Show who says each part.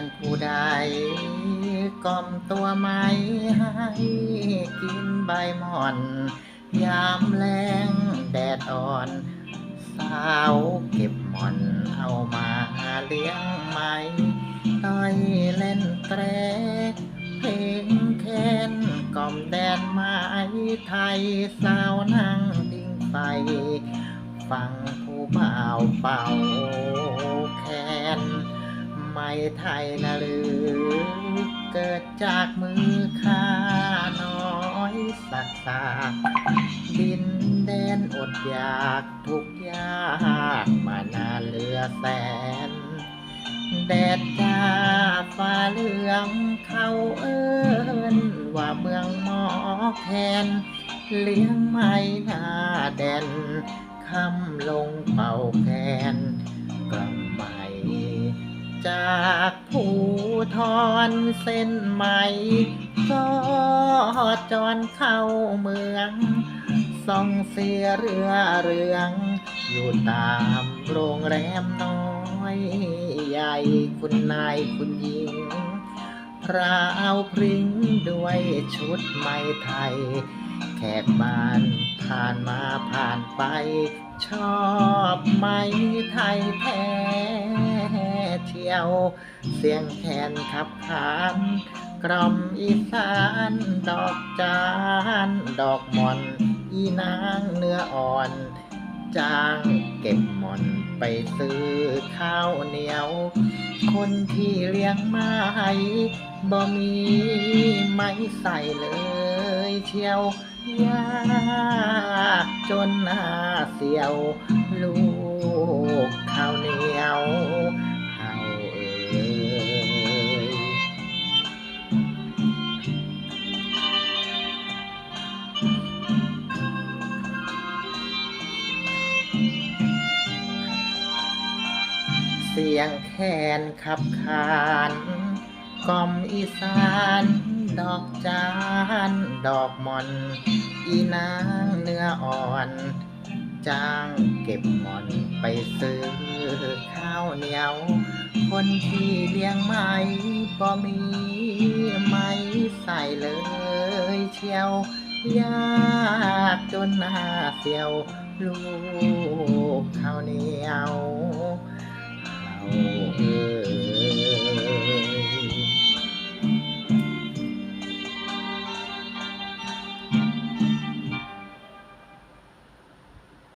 Speaker 1: นผู้ใดกล่อมตัวไม่ให้กินใบหม่อน ยามแรงแดดอ่อน สาวเก็บหม่อนเอามาเลี้ยงไหมต้อยเล่นแตรเพลงแค้นกล่อมแดนไม้ไทยสาวนั่งดิ้งไฟฟังผู้บ่าวเป่าแคน ไม่ไทยนะหรือเกิดจากมือข้าน้อยสักสากดินแดนอดอยากทุกยากมานานเหลือแสน แดดจ้าฟ้าเหลืองเขาเอิ้นว่าเมืองหมอแคนเลี้ยงไม่หน้าแดนคำลงเป่าแคน ทอนเส้นไหมก็จอนเข้าเมืองส่องเสียเรือเรือง อยู่ตามโรงแรมน้อยใหญ่คุณนายคุณหญิงพราวพริ้งด้วยชุดไหมไทย แขกบ้าน ผ่านมาผ่านไป ชอบไหมไทยแท้เที่ยว เสียงแคนขับขานกล่อมอีสานดอกจานดอกหมอน อีนางเนื้ออ่อน จ้างเก็บหมอนไปซื้อข้าวเหนียว คนที่เลี้ยงไม้บ่มีไม้ใส่เลย เชียวยากจนหน้าเสียว ลูกข้าวเหนียวเฮาเอ่ยเสียงแคนขับขาน กล่อมอีสานดอกจานดอกมอน อีนางเนื้ออ่อน จ้างเก็บหมอนไปซื้อข้าวเหนียว คนที่เลี้ยงไม้บ่มีไม้ใส่เลยเชียวยากจนหน้าเสียว ลูกข้าวเหนียว